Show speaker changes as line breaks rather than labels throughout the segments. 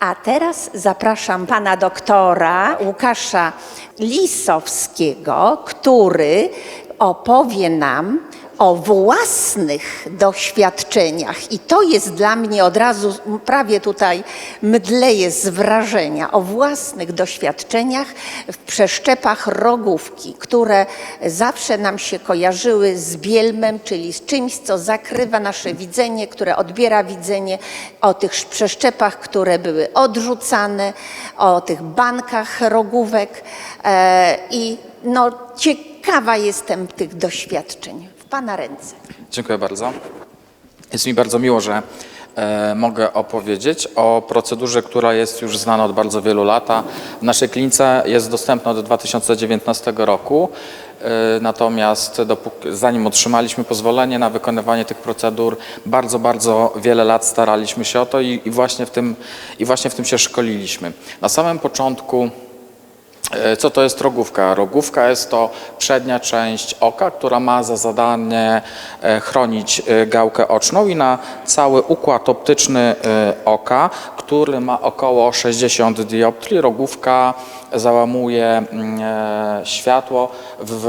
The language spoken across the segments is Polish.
A teraz zapraszam pana doktora Łukasza Lisowskiego, który opowie nam o własnych doświadczeniach. I to jest dla mnie od razu, prawie tutaj mdleję z wrażenia, o własnych doświadczeniach w przeszczepach rogówki, które zawsze nam się kojarzyły z bielmem, czyli z czymś, co zakrywa nasze widzenie, które odbiera widzenie, o tych przeszczepach, które były odrzucane, o tych bankach rogówek. E, I no, ciekawa jestem tych doświadczeń. Pana ręce.
Dziękuję bardzo. Jest mi bardzo miło, że e, mogę opowiedzieć o procedurze, która jest już znana od bardzo wielu lat. W naszej klinice jest dostępna od 2019 roku. E, Natomiast dopóki, zanim otrzymaliśmy pozwolenie na wykonywanie tych procedur, bardzo, bardzo wiele lat staraliśmy się o to i, i, właśnie, w tym, i właśnie w tym się szkoliliśmy. Na samym początku Co to jest rogówka? Rogówka jest to przednia część oka, która ma za zadanie e, chronić e, gałkę oczną i na cały układ optyczny e, oka, który ma około 60 dioptrii, rogówka załamuje mm, e, światło w,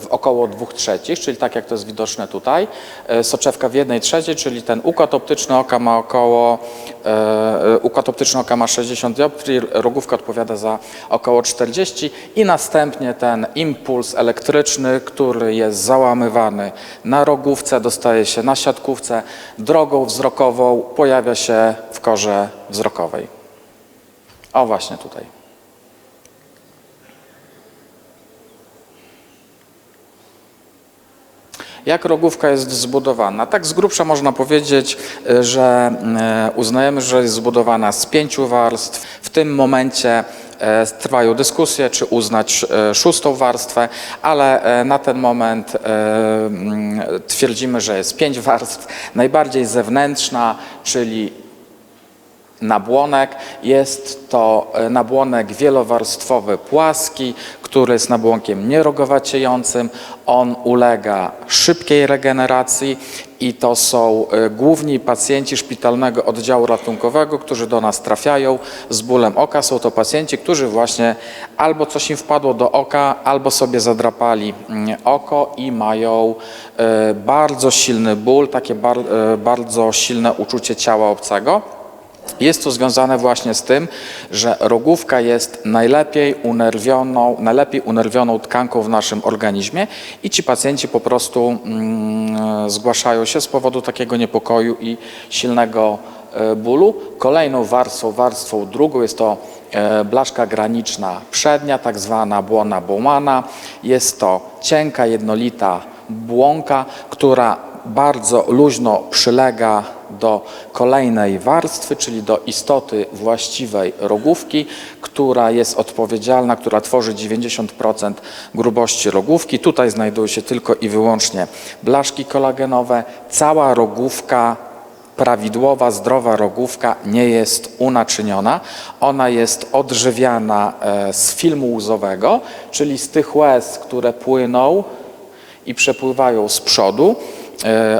w około 2 trzecich, czyli tak jak to jest widoczne tutaj. E, Soczewka w 1 trzeciej, czyli ten układ optyczny oka ma około, e, układ optyczny oka ma 60 dioptrii, rogówka odpowiada za około 40 i następnie ten impuls elektryczny, który jest załamywany na rogówce, dostaje się na siatkówce, drogą wzrokową pojawia się w korze wzrokowej. O właśnie tutaj. Jak rogówka jest zbudowana? Tak z grubsza można powiedzieć, e, że e, uznajemy, że jest zbudowana z pięciu warstw. W tym momencie e, trwają dyskusje, czy uznać szóstą warstwę, ale na ten moment twierdzimy, że jest pięć warstw. Najbardziej zewnętrzna, czyli nabłonek. Jest to e, nabłonek wielowarstwowy, płaski, który jest nabłonkiem nierogowaciejącym. On ulega szybkiej regeneracji i to są e, główni pacjenci szpitalnego oddziału ratunkowego, którzy do nas trafiają z bólem oka. Są to pacjenci, którzy właśnie albo coś im wpadło do oka, albo sobie zadrapali mm, oko i mają e, bardzo silny ból, takie bar, bardzo silne uczucie ciała obcego. Jest to związane właśnie z tym, że rogówka jest najlepiej unerwioną, najlepiej unerwioną tkanką w naszym organizmie i ci pacjenci po prostu mm, zgłaszają się z powodu takiego niepokoju i silnego e, bólu. Kolejną warstwą, warstwą drugą jest to e, blaszka graniczna przednia, tak zwana błona Bowmana. Jest to cienka, jednolita błonka, która bardzo luźno przylega do kolejnej warstwy, czyli do istoty właściwej rogówki, która jest odpowiedzialna, która tworzy 90% grubości rogówki. Tutaj znajdują się tylko i wyłącznie blaszki kolagenowe. Cała rogówka prawidłowa, zdrowa rogówka nie jest unaczyniona. Ona jest odżywiana e, z filmu łzowego, czyli z tych łez, które płyną i przepływają z przodu,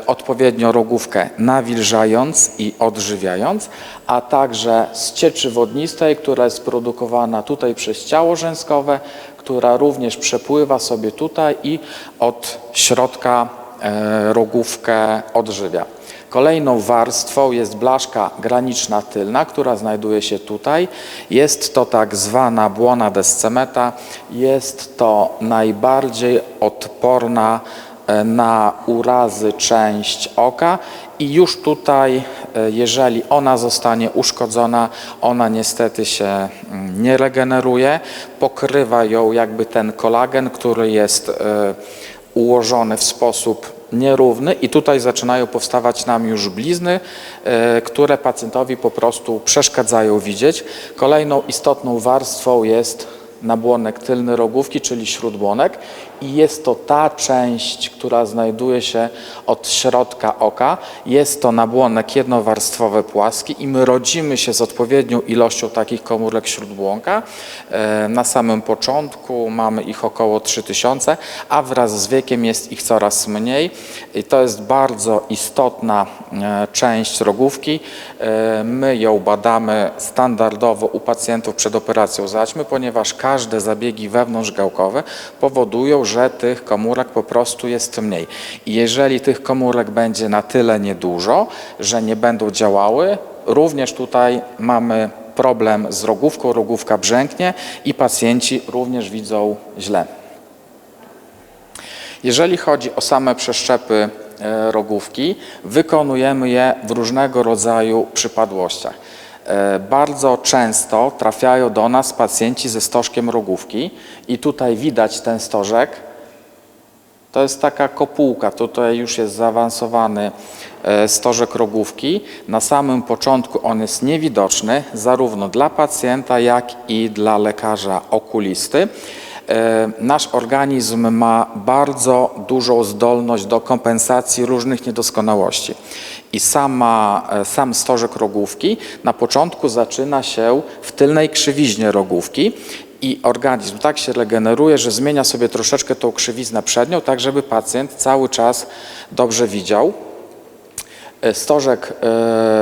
odpowiednio rogówkę nawilżając i odżywiając, a także z cieczy wodnistej, która jest produkowana tutaj przez ciało rzęskowe, która również przepływa sobie tutaj i od środka e, rogówkę odżywia. Kolejną warstwą jest blaszka graniczna tylna, która znajduje się tutaj. Jest to tak zwana błona descemeta. Jest to najbardziej odporna e, na urazy część oka i już tutaj, e, jeżeli ona zostanie uszkodzona, ona niestety się mm, nie regeneruje. Pokrywa ją jakby ten kolagen, który jest e, ułożony w sposób nierówny i tutaj zaczynają powstawać nam już blizny, e, które pacjentowi po prostu przeszkadzają widzieć. Kolejną istotną warstwą jest nabłonek tylny rogówki, czyli śródbłonek i jest to ta część, która znajduje się od środka oka. Jest to nabłonek jednowarstwowy, płaski i my rodzimy się z odpowiednią ilością takich komórek śródbłonka. E, Na samym początku mamy ich około 3000, a wraz z wiekiem jest ich coraz mniej i to jest bardzo istotna e, część rogówki. E, My ją badamy standardowo u pacjentów przed operacją zaćmy, ponieważ każde zabiegi wewnątrzgałkowe powodują, że tych komórek po prostu jest mniej. I jeżeli tych komórek będzie na tyle niedużo, że nie będą działały, również tutaj mamy problem z rogówką, rogówka brzęknie i pacjenci również widzą źle. Jeżeli chodzi o same przeszczepy e, rogówki, wykonujemy je w różnego rodzaju przypadłościach. E, Bardzo często trafiają do nas pacjenci ze stożkiem rogówki i tutaj widać ten stożek. To jest taka kopułka, tutaj już jest zaawansowany e, stożek rogówki. Na samym początku on jest niewidoczny zarówno dla pacjenta, jak i dla lekarza okulisty. E, Nasz organizm ma bardzo dużą zdolność do kompensacji różnych niedoskonałości. I sama, e, sam stożek rogówki na początku zaczyna się w tylnej krzywiźnie rogówki i organizm tak się regeneruje, że zmienia sobie troszeczkę tą krzywiznę przednią, tak żeby pacjent cały czas dobrze widział. E, Stożek,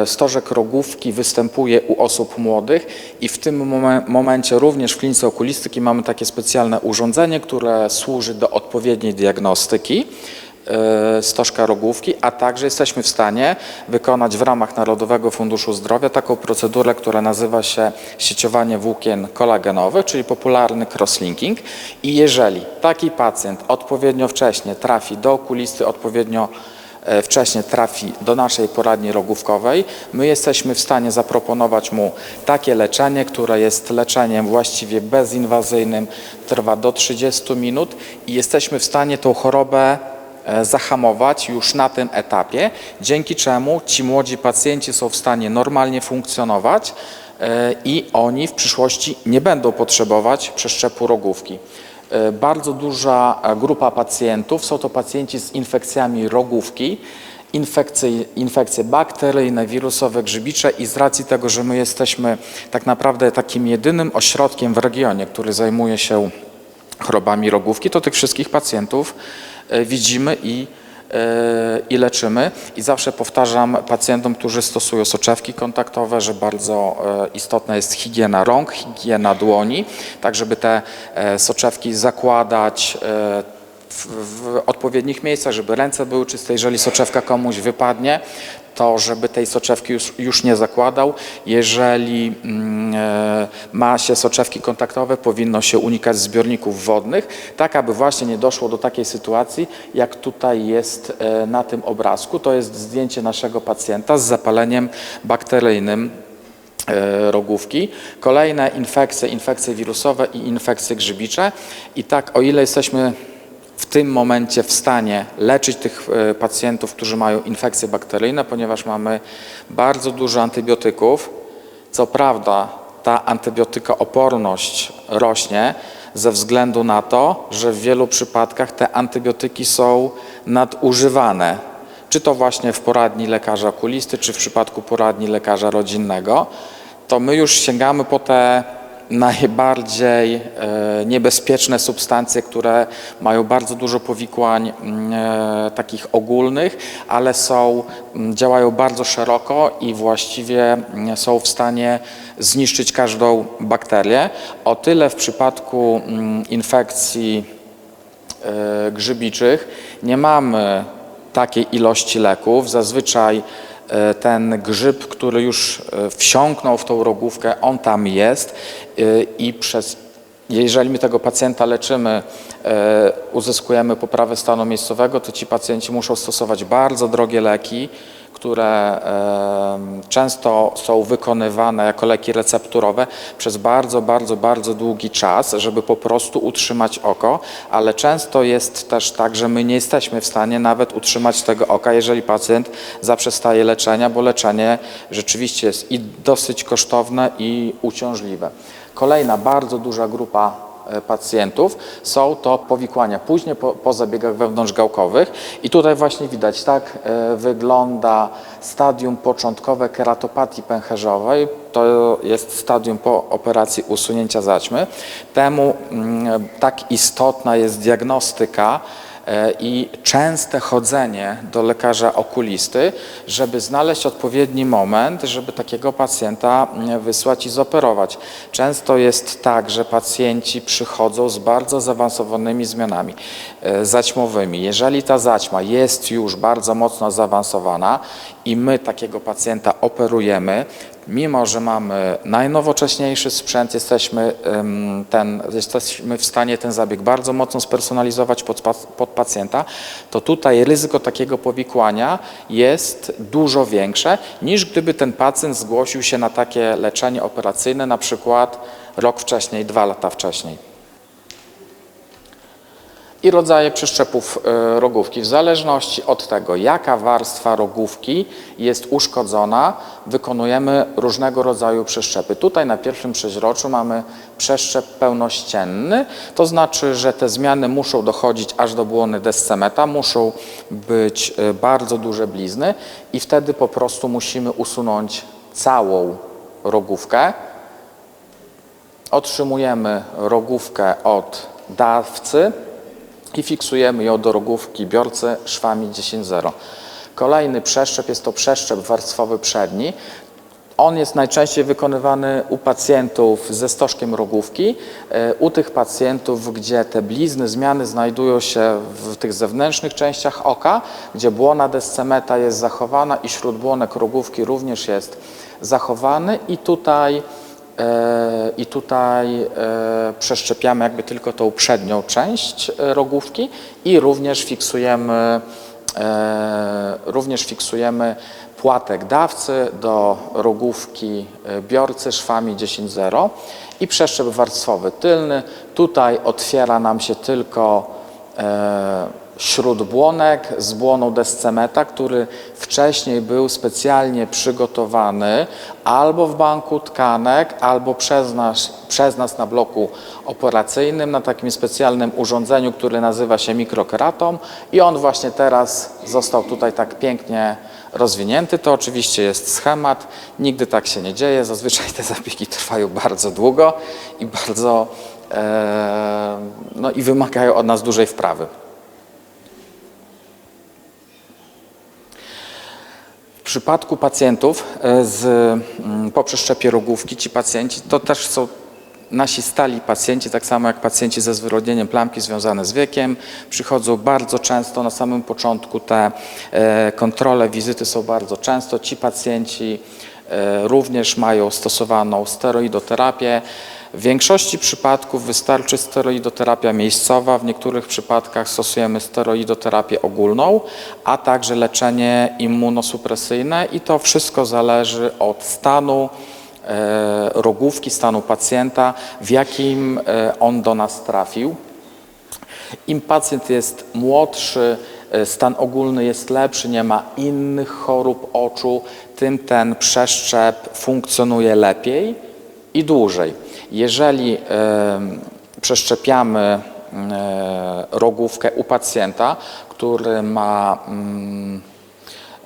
e, stożek rogówki występuje u osób młodych i w tym momen- momencie również w klinice okulistyki mamy takie specjalne urządzenie, które służy do odpowiedniej diagnostyki stożka rogówki, a także jesteśmy w stanie wykonać w ramach Narodowego Funduszu Zdrowia taką procedurę, która nazywa się sieciowanie włókien kolagenowych, czyli popularny crosslinking. I jeżeli taki pacjent odpowiednio wcześnie trafi do okulisty, odpowiednio e, wcześnie trafi do naszej poradni rogówkowej, my jesteśmy w stanie zaproponować mu takie leczenie, które jest leczeniem właściwie bezinwazyjnym, trwa do 30 minut i jesteśmy w stanie tą chorobę zahamować już na tym etapie, dzięki czemu ci młodzi pacjenci są w stanie normalnie funkcjonować e, i oni w przyszłości nie będą potrzebować przeszczepu rogówki. E, Bardzo duża e, grupa pacjentów są to pacjenci z infekcjami rogówki, infekcje, infekcje bakteryjne, wirusowe, grzybicze i z racji tego, że my jesteśmy tak naprawdę takim jedynym ośrodkiem w regionie, który zajmuje się chorobami rogówki, to tych wszystkich pacjentów e, widzimy i, e, i leczymy. I zawsze powtarzam pacjentom, którzy stosują soczewki kontaktowe, że bardzo e, istotna jest higiena rąk, higiena dłoni, tak żeby te e, soczewki zakładać e, w, w odpowiednich miejscach, żeby ręce były czyste. Jeżeli soczewka komuś wypadnie, to żeby tej soczewki już, już nie zakładał. Jeżeli mm, e, ma się soczewki kontaktowe, powinno się unikać zbiorników wodnych, tak aby właśnie nie doszło do takiej sytuacji, jak tutaj jest e, na tym obrazku. To jest zdjęcie naszego pacjenta z zapaleniem bakteryjnym e, rogówki. Kolejne infekcje, infekcje wirusowe i infekcje grzybicze. I tak, o ile jesteśmy w tym momencie w stanie leczyć tych e, pacjentów, którzy mają infekcje bakteryjne, ponieważ mamy bardzo dużo antybiotyków. Co prawda, ta antybiotykooporność rośnie ze względu na to, że w wielu przypadkach te antybiotyki są nadużywane. Czy to właśnie w poradni lekarza okulisty, czy w przypadku poradni lekarza rodzinnego, to my już sięgamy po te najbardziej e, niebezpieczne substancje, które mają bardzo dużo powikłań mm, e, takich ogólnych, ale są, mm, działają bardzo szeroko i właściwie mm, są w stanie zniszczyć każdą bakterię. O tyle w przypadku infekcji e, grzybiczych nie mamy takiej ilości leków. Zazwyczaj ten grzyb, który już e, wsiąknął w tą rogówkę, on tam jest. E, i przez jeżeli my tego pacjenta leczymy, e, uzyskujemy poprawę stanu miejscowego, to ci pacjenci muszą stosować bardzo drogie leki, które często są wykonywane jako leki recepturowe przez bardzo, bardzo, bardzo długi czas, żeby po prostu utrzymać oko, ale często jest też tak, że my nie jesteśmy w stanie nawet utrzymać tego oka, jeżeli pacjent zaprzestaje leczenia, bo leczenie rzeczywiście jest i dosyć kosztowne i uciążliwe. Kolejna bardzo duża grupa pacjentów są to powikłania później po, po zabiegach wewnątrzgałkowych i tutaj właśnie widać, tak e, wygląda stadium początkowe keratopatii pęcherzowej. To jest stadium po operacji usunięcia zaćmy. Temu mm, tak istotna jest diagnostyka e, i częste chodzenie do lekarza okulisty, żeby znaleźć odpowiedni moment, żeby takiego pacjenta mm, wysłać i zoperować. Często jest tak, że pacjenci przychodzą z bardzo zaawansowanymi zmianami e, zaćmowymi. Jeżeli ta zaćma jest już bardzo mocno zaawansowana i my takiego pacjenta operujemy, Mimo, że mamy najnowocześniejszy sprzęt, jesteśmy, ten, jesteśmy w stanie ten zabieg bardzo mocno spersonalizować pod, pod pacjenta, to tutaj ryzyko takiego powikłania jest dużo większe niż gdyby ten pacjent zgłosił się na takie leczenie operacyjne na przykład rok wcześniej, dwa lata wcześniej i rodzaje przeszczepów e, rogówki. W zależności od tego, jaka warstwa rogówki jest uszkodzona, wykonujemy różnego rodzaju przeszczepy. Tutaj na pierwszym przeźroczu mamy przeszczep pełnościenny, to znaczy, że te zmiany muszą dochodzić aż do błony descemeta, muszą być e, bardzo duże blizny i wtedy po prostu musimy usunąć całą rogówkę. Otrzymujemy rogówkę od dawcy, i fiksujemy ją do rogówki biorcy szwami 10.0. Kolejny przeszczep jest to przeszczep warstwowy przedni. On jest najczęściej wykonywany u pacjentów ze stożkiem rogówki, e, u tych pacjentów, gdzie te blizny, zmiany znajdują się w tych zewnętrznych częściach oka, gdzie błona descemeta jest zachowana i śródbłonek rogówki również jest zachowany i tutaj I tutaj e, przeszczepiamy jakby tylko tą przednią część e, rogówki i również fiksujemy, e, również fiksujemy płatek dawcy do rogówki e, biorcy szwami 10.0 i przeszczep warstwowy tylny. Tutaj otwiera nam się tylko e, śródbłonek z błoną descemeta, który wcześniej był specjalnie przygotowany albo w banku tkanek, albo przez nas, przez nas na bloku operacyjnym, na takim specjalnym urządzeniu, które nazywa się mikrokeratom i on właśnie teraz został tutaj tak pięknie rozwinięty. To oczywiście jest schemat, nigdy tak się nie dzieje, zazwyczaj te zabiegi trwają bardzo długo i bardzo e, no i wymagają od nas dużej wprawy. Przypadku pacjentów e, z, mm, po przeszczepie rogówki, ci pacjenci to też są nasi stali pacjenci, tak samo jak pacjenci ze zwyrodnieniem plamki związane z wiekiem. Przychodzą bardzo często, na samym początku te e, kontrole, wizyty są bardzo często. Ci pacjenci e, również mają stosowaną steroidoterapię. W większości przypadków wystarczy steroidoterapia miejscowa, w niektórych przypadkach stosujemy steroidoterapię ogólną, a także leczenie immunosupresyjne i to wszystko zależy od stanu e, rogówki, stanu pacjenta, w jakim e, on do nas trafił. Im pacjent jest młodszy, e, stan ogólny jest lepszy, nie ma innych chorób oczu, tym ten przeszczep funkcjonuje lepiej i dłużej. Jeżeli przeszczepiamy rogówkę u pacjenta, który ma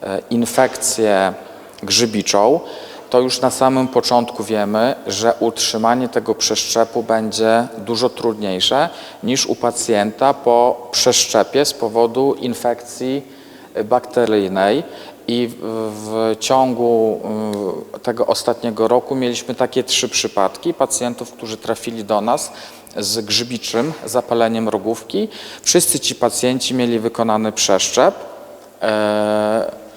e, infekcję grzybiczą, to już na samym początku wiemy, że utrzymanie tego przeszczepu będzie dużo trudniejsze niż u pacjenta po przeszczepie z powodu infekcji bakteryjnej. I w, ciągu y, tego ostatniego roku mieliśmy takie trzy przypadki pacjentów, którzy trafili do nas z grzybiczym zapaleniem rogówki. Wszyscy ci pacjenci mieli wykonany przeszczep. E,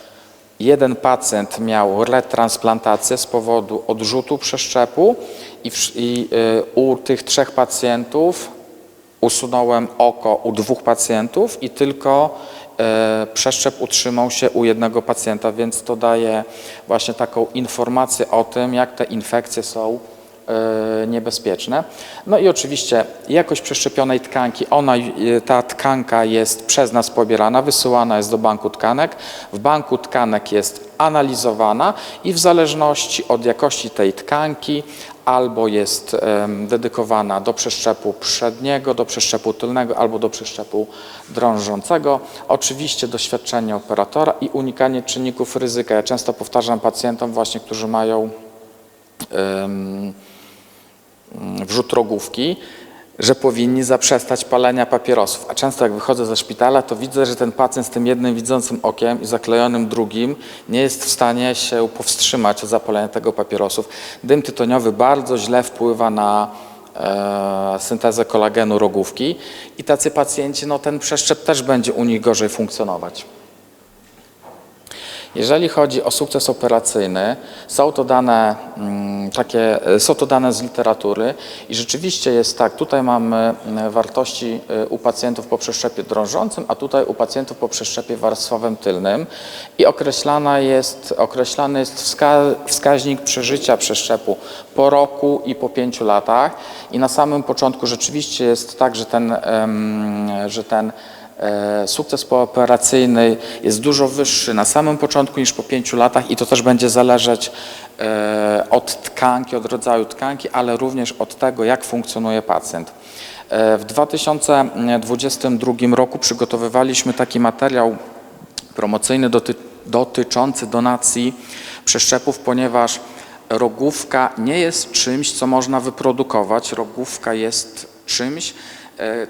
Jeden pacjent miał retransplantację z powodu odrzutu przeszczepu i, w, i y, u tych trzech pacjentów usunąłem oko u dwóch pacjentów i tylko przeszczep utrzymał się u jednego pacjenta, więc to daje właśnie taką informację o tym, jak te infekcje są e, niebezpieczne. No i oczywiście jakość przeszczepionej tkanki, ona, e, ta tkanka jest przez nas pobierana, wysyłana jest do banku tkanek. W banku tkanek jest analizowana i w zależności od jakości tej tkanki albo jest dedykowana do przeszczepu przedniego, do przeszczepu tylnego albo do przeszczepu drążącego. Oczywiście doświadczenie operatora i unikanie czynników ryzyka. Ja często powtarzam pacjentom właśnie, którzy mają wrzut rogówki, że powinni zaprzestać palenia papierosów. A często jak wychodzę ze szpitala, to widzę, że ten pacjent z tym jednym widzącym okiem i zaklejonym drugim nie jest w stanie się powstrzymać od zapalenia tego papierosów. Dym tytoniowy bardzo źle wpływa na e, syntezę kolagenu rogówki i tacy pacjenci, no ten przeszczep też będzie u nich gorzej funkcjonować. Jeżeli chodzi o sukces operacyjny, są to dane mm, takie, są to dane z literatury i rzeczywiście jest tak, tutaj mamy mm, wartości y, u pacjentów po przeszczepie drążącym, a tutaj u pacjentów po przeszczepie warstwowym tylnym i określana jest, określany jest wska, wskaźnik przeżycia przeszczepu po roku i po pięciu latach i na samym początku rzeczywiście jest tak, że ten, że ten E, Sukces pooperacyjny jest dużo wyższy na samym początku niż po pięciu latach i to też będzie zależeć e, od tkanki, od rodzaju tkanki, ale również od tego, jak funkcjonuje pacjent. E, W 2022 roku przygotowywaliśmy taki materiał promocyjny doty, dotyczący donacji przeszczepów, ponieważ rogówka nie jest czymś, co można wyprodukować. Rogówka jest czymś, e,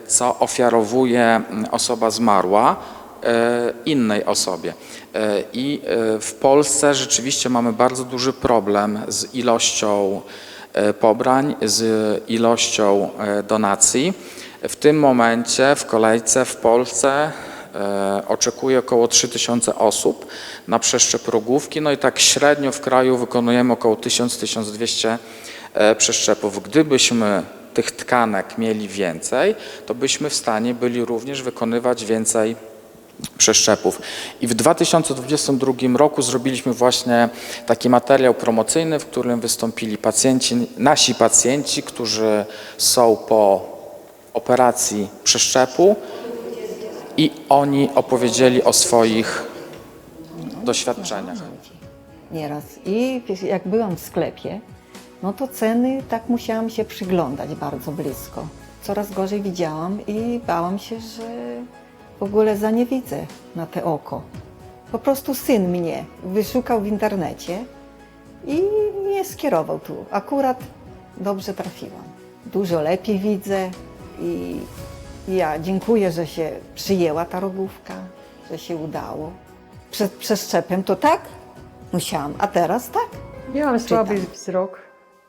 co ofiarowuje mm, osoba zmarła e, innej osobie. E, I e, w Polsce rzeczywiście mamy bardzo duży problem z ilością e, pobrań, z ilością e, donacji. W tym momencie w kolejce w Polsce e, oczekuje około 3000 osób na przeszczep rogówki, no i tak średnio w kraju wykonujemy około 1000-1200 e, przeszczepów. Gdybyśmy tych tkanek mieli więcej, to byśmy w stanie byli również wykonywać więcej przeszczepów. I w 2022 roku zrobiliśmy właśnie taki materiał promocyjny, w którym wystąpili pacjenci, nasi pacjenci, którzy są po operacji przeszczepu i oni opowiedzieli o swoich doświadczeniach.
nieraz. I jak byłam w sklepie, no to ceny tak musiałam się przyglądać bardzo blisko. Coraz gorzej widziałam i bałam się, że w ogóle zaniewidzę na te oko. Po prostu syn mnie wyszukał w internecie i mnie skierował tu. Akurat dobrze trafiłam. Dużo lepiej widzę i ja dziękuję, że się przyjęła ta rogówka, że się udało. Przed przeszczepem to tak musiałam, a teraz tak.
Miałam słaby wzrok,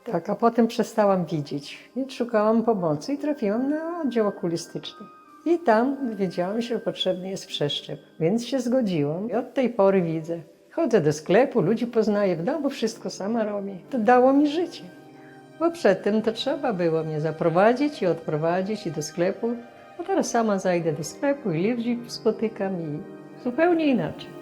tak, a potem przestałam widzieć. Więc szukałam pomocy i trafiłam na oddział okulistyczny. I tam wiedziałam, że potrzebny jest przeszczep, więc się zgodziłam. I od tej pory widzę. Chodzę do sklepu, ludzi poznaję w domu, wszystko sama robię. To dało mi życie. Bo przedtem to trzeba było mnie zaprowadzić i odprowadzić i do sklepu. A teraz sama zajdę do sklepu i ludzi spotykam i zupełnie inaczej.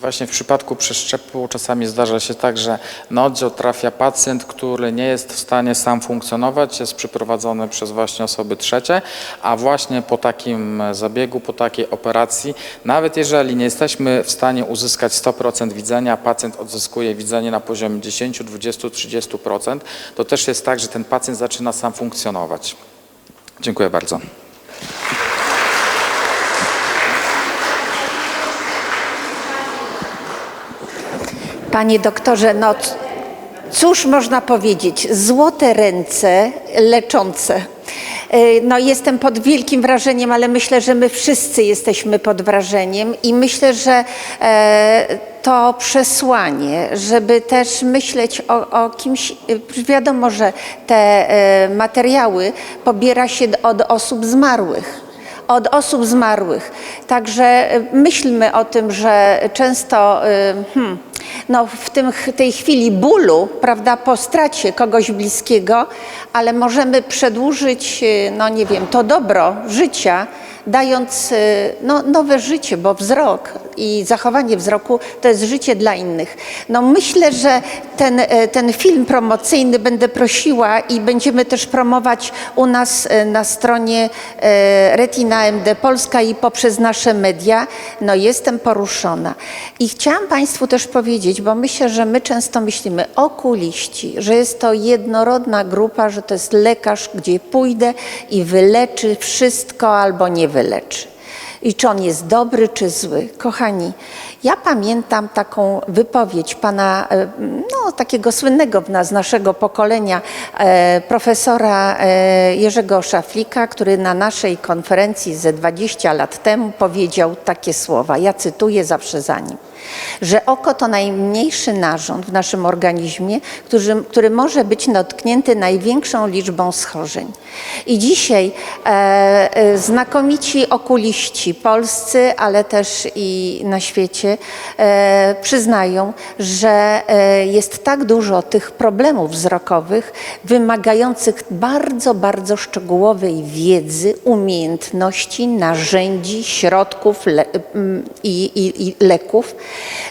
Właśnie w przypadku przeszczepu czasami zdarza się tak, że na oddział trafia pacjent, który nie jest w stanie sam funkcjonować, jest przyprowadzony przez właśnie osoby trzecie, a właśnie po takim zabiegu, po takiej operacji, nawet jeżeli nie jesteśmy w stanie uzyskać 100% widzenia, pacjent odzyskuje widzenie na poziomie 10, 20, 30%, to też jest tak, że ten pacjent zaczyna sam funkcjonować. Dziękuję bardzo.
Panie doktorze, no cóż można powiedzieć? Złote ręce leczące. Y, No, jestem pod wielkim wrażeniem, ale myślę, że my wszyscy jesteśmy pod wrażeniem i myślę, że e, to przesłanie, żeby też myśleć o, o kimś, y, wiadomo, że te e, materiały pobiera się od osób zmarłych od osób zmarłych. Także myślmy o tym, że często hmm, no, w tym, tej chwili bólu, prawda, po stracie kogoś bliskiego, ale możemy przedłużyć, e, no nie wiem, to dobro życia, dając e, no, nowe życie, bo wzrok i zachowanie wzroku to jest życie dla innych. No myślę, że ten, e, ten film promocyjny będę prosiła i będziemy też promować u nas e, na stronie Retina MD Polska i poprzez nasze media. No jestem poruszona. I chciałam Państwu też powiedzieć, bo myślę, że my często myślimy okuliści, że jest to jednorodna grupa, że to jest lekarz, gdzie pójdę i wyleczy wszystko albo nie wyleczy. I czy on jest dobry, czy zły. Kochani, ja pamiętam taką wypowiedź pana, e, no takiego słynnego z naszego pokolenia, e, profesora e, Jerzego Szaflika, który na naszej konferencji ze 20 lat temu powiedział takie słowa. Ja cytuję zawsze za nim że oko to najmniejszy narząd w naszym organizmie, który, który może być dotknięty największą liczbą schorzeń. I dzisiaj e, e, znakomici okuliści polscy, ale też i na świecie e, przyznają, że e, jest tak dużo tych problemów wzrokowych wymagających bardzo, bardzo szczegółowej wiedzy, umiejętności, narzędzi, środków le, i, i, i leków,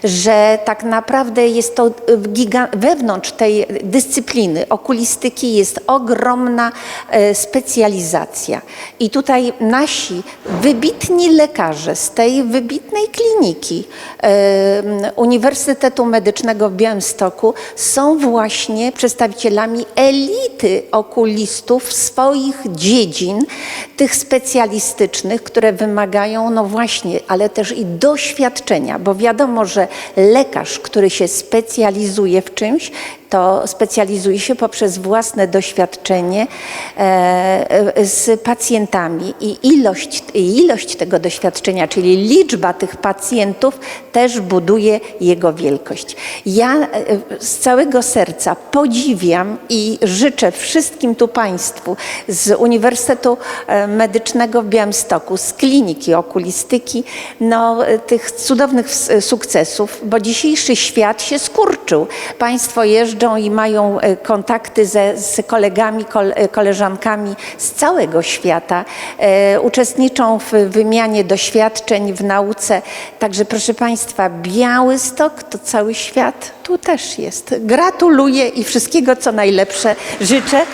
że tak naprawdę jest to giga, wewnątrz tej dyscypliny okulistyki jest ogromna e, specjalizacja. I tutaj nasi wybitni lekarze z tej wybitnej kliniki e, Uniwersytetu Medycznego w Białymstoku są właśnie przedstawicielami elity okulistów swoich dziedzin, tych specjalistycznych, które wymagają, no właśnie, ale też i doświadczenia, bo wiadomo, że lekarz, który się specjalizuje w czymś, to specjalizuje się poprzez własne doświadczenie e, e, z pacjentami i ilość, ilość tego doświadczenia, czyli liczba tych pacjentów też buduje jego wielkość. Ja e, z całego serca podziwiam i życzę wszystkim tu Państwu z Uniwersytetu Medycznego w Białymstoku, z kliniki okulistyki, no, tych cudownych s- sukcesów, bo dzisiejszy świat się skurczył. Państwo jeżdżą i mają e, kontakty ze, z kolegami, kol, e, koleżankami z całego świata, e, uczestniczą w wymianie doświadczeń, w nauce. Także proszę Państwa, Białystok to cały świat tu też jest. Gratuluję i wszystkiego co najlepsze życzę.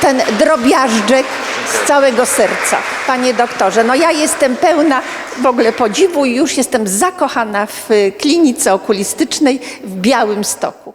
Ten drobiażdżek z całego serca. Panie doktorze, no ja jestem pełna w ogóle podziwu i już jestem zakochana w klinice okulistycznej w Białymstoku.